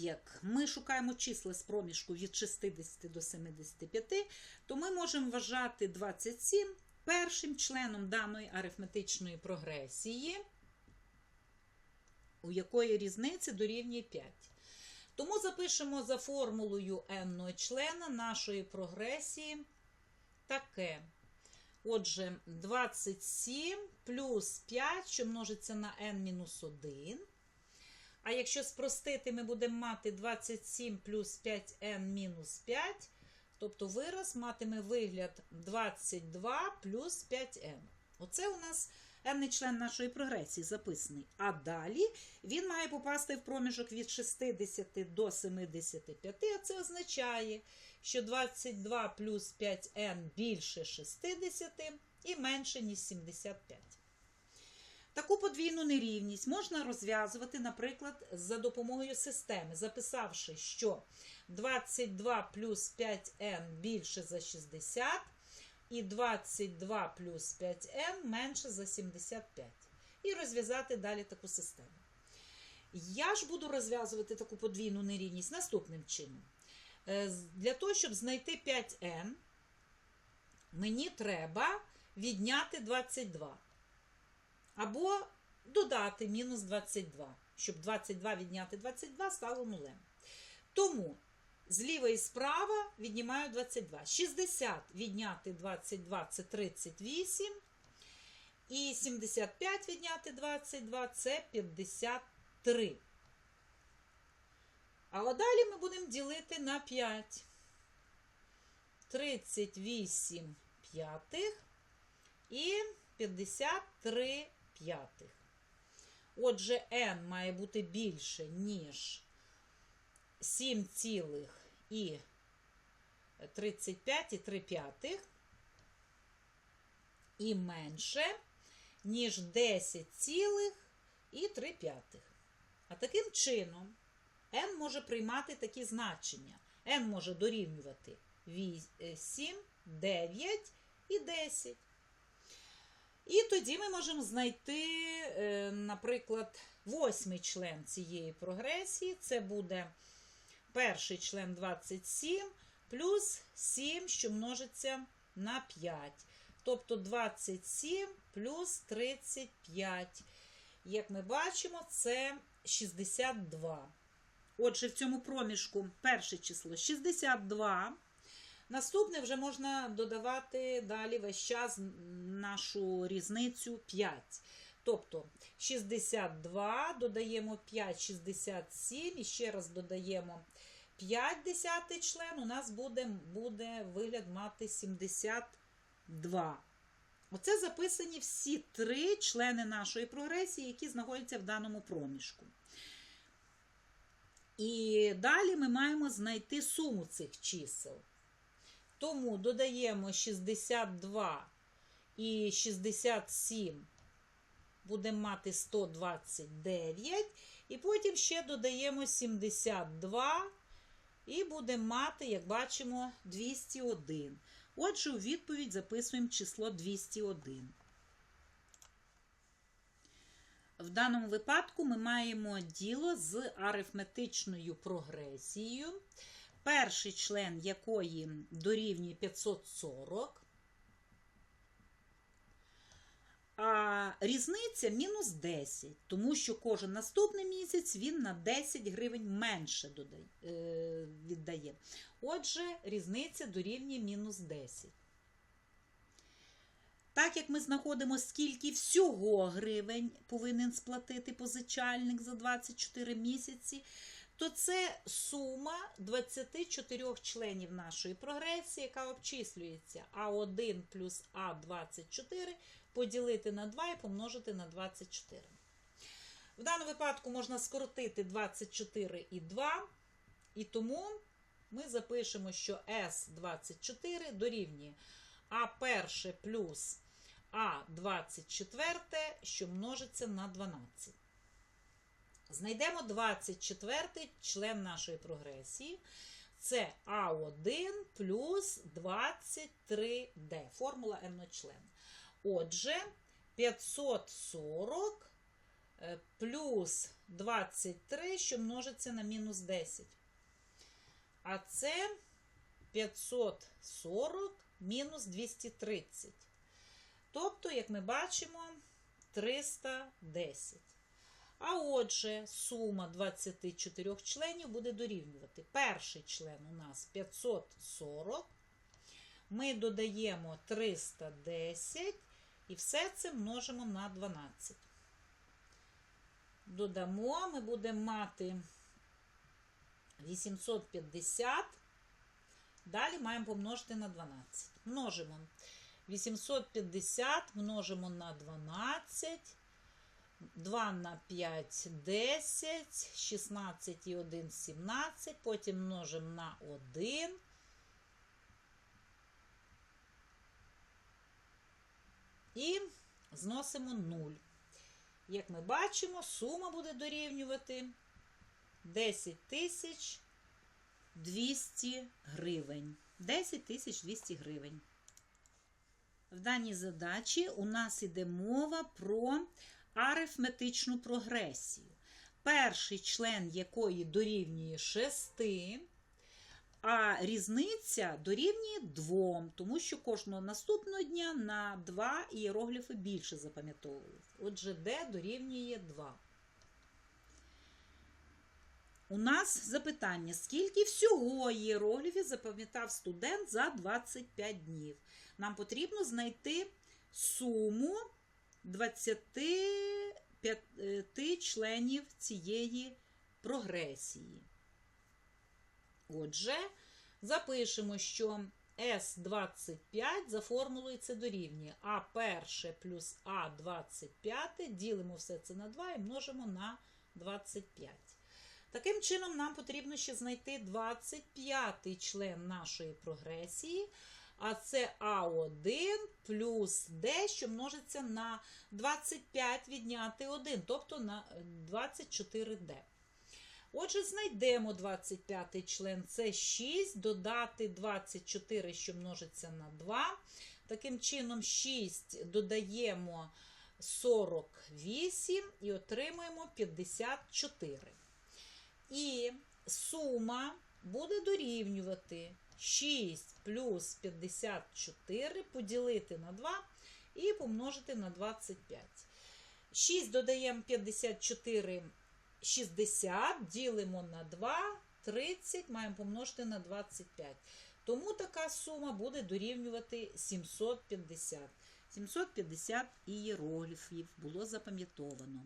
як ми шукаємо числа з проміжку від 60 до 75, то ми можемо вважати 27 першим членом даної арифметичної прогресії, у якої різниця дорівнює 5. Тому запишемо за формулою n члена нашої прогресії таке. Отже, 27 плюс 5, що множиться на n-1. А якщо спростити, ми будемо мати 27 плюс 5n мінус 5, тобто вираз матиме вигляд 22 плюс 5n. Оце у нас n член нашої прогресії записаний. А далі він має попасти в проміжок від 60 до 75, а це означає, що 22 плюс 5n більше 60 і менше, ніж 75. Таку подвійну нерівність можна розв'язувати, наприклад, за допомогою системи, записавши, що 22 плюс 5n більше за 60, і 22 плюс 5n менше за 75. І розв'язати далі таку систему. Я ж буду розв'язувати таку подвійну нерівність наступним чином. Е, Для того, щоб знайти 5n, мені треба відняти 22. Або додати мінус 22, щоб 22 відняти 22 стало нулем. Тому зліва і справа віднімаю 22. 60 відняти 22 це 38. І 75 відняти 22 це 53. А далі ми будемо ділити на 5. 38 п'ятих і 53 п'ятих. Отже, n має бути більше, ніж 7 цілих і 35 і 3 п'ятих. І менше, ніж 10 цілих і 3 п'ятих. А таким чином n може приймати такі значення. n може дорівнювати 7, 9 і 10. І тоді ми можемо знайти, е, наприклад, восьмий член цієї прогресії. Це буде перший член 27 плюс 7, що множиться на 5. Тобто 27 плюс 35. Як ми бачимо, це 62. Отже, в цьому проміжку перше число 62. Наступне вже можна додавати далі весь час нашу різницю 5. Тобто 62, додаємо 5, 67, і ще раз додаємо 5 десятий член, у нас буде, буде вигляд мати 72. Оце записані всі три члени нашої прогресії, які знаходяться в даному проміжку. І далі ми маємо знайти суму цих чисел. Тому додаємо 62 і 67, будемо мати 129, і потім ще додаємо 72 і будемо мати, як бачимо, 201. Отже, у відповідь записуємо число 201. В даному випадку ми маємо діло з арифметичною прогресією, перший член якої дорівнює 540, а різниця мінус 10, тому що кожен наступний місяць він на 10 гривень менше е, віддає. Отже, різниця дорівнює мінус 10. Так як ми знаходимо, скільки всього гривень повинен сплатити позичальник за 24 місяці, то це сума 24 членів нашої прогресії, яка обчислюється А1 плюс А24 поділити на 2 і помножити на 24. В даному випадку можна скоротити 24 і 2, і тому ми запишемо, що С24 дорівнює А1 плюс А24, що множиться на 12. Знайдемо 24 член нашої прогресії. Це А1 плюс 23D. Формула n член. Отже, 540 е, плюс 23, що множиться на мінус 10. А це 540 мінус 230. Тобто, як ми бачимо, 310. А отже, сума 24 членів буде дорівнювати. Перший член у нас 540. Ми додаємо 310 і все це множимо на 12. Додамо, ми будемо мати 850. Далі маємо помножити на 12. Множимо. 850 множимо на 12. 2 на 5 10, 16 і 1 17, потім множимо на 1. І зносимо 0. Як ми бачимо, сума буде дорівнювати 10 тисяч 200 гривень. 10 тисяч 200 гривень. В даній задачі у нас іде мова про арифметичну прогресію. Перший член якої дорівнює 6, а різниця дорівнює 2, тому що кожного наступного дня на 2 ієрогліфи більше запам'ятовують. Отже, d дорівнює 2. У нас запитання: скільки всього ієрогліфів запам'ятав студент за 25 днів? Нам потрібно знайти суму 25 членів цієї прогресії. Отже, запишемо, що С25 за формулою це дорівнює А перше плюс А25, ділимо все це на 2 і множимо на 25. Таким чином, нам потрібно ще знайти 25 член нашої прогресії, а це А1 плюс D, що множиться на 25 відняти 1, тобто на 24D. Отже, знайдемо 25 член. Це 6, додати 24, що множиться на 2. Таким чином, 6 додаємо 48 і отримуємо 54. І сума буде дорівнювати 6 плюс 54 поділити на 2 і помножити на 25. 6 додаємо 54 60, ділимо на 2, 30, маємо помножити на 25. Тому така сума буде дорівнювати 750. 750 ієрогліфів було запам'ятовано.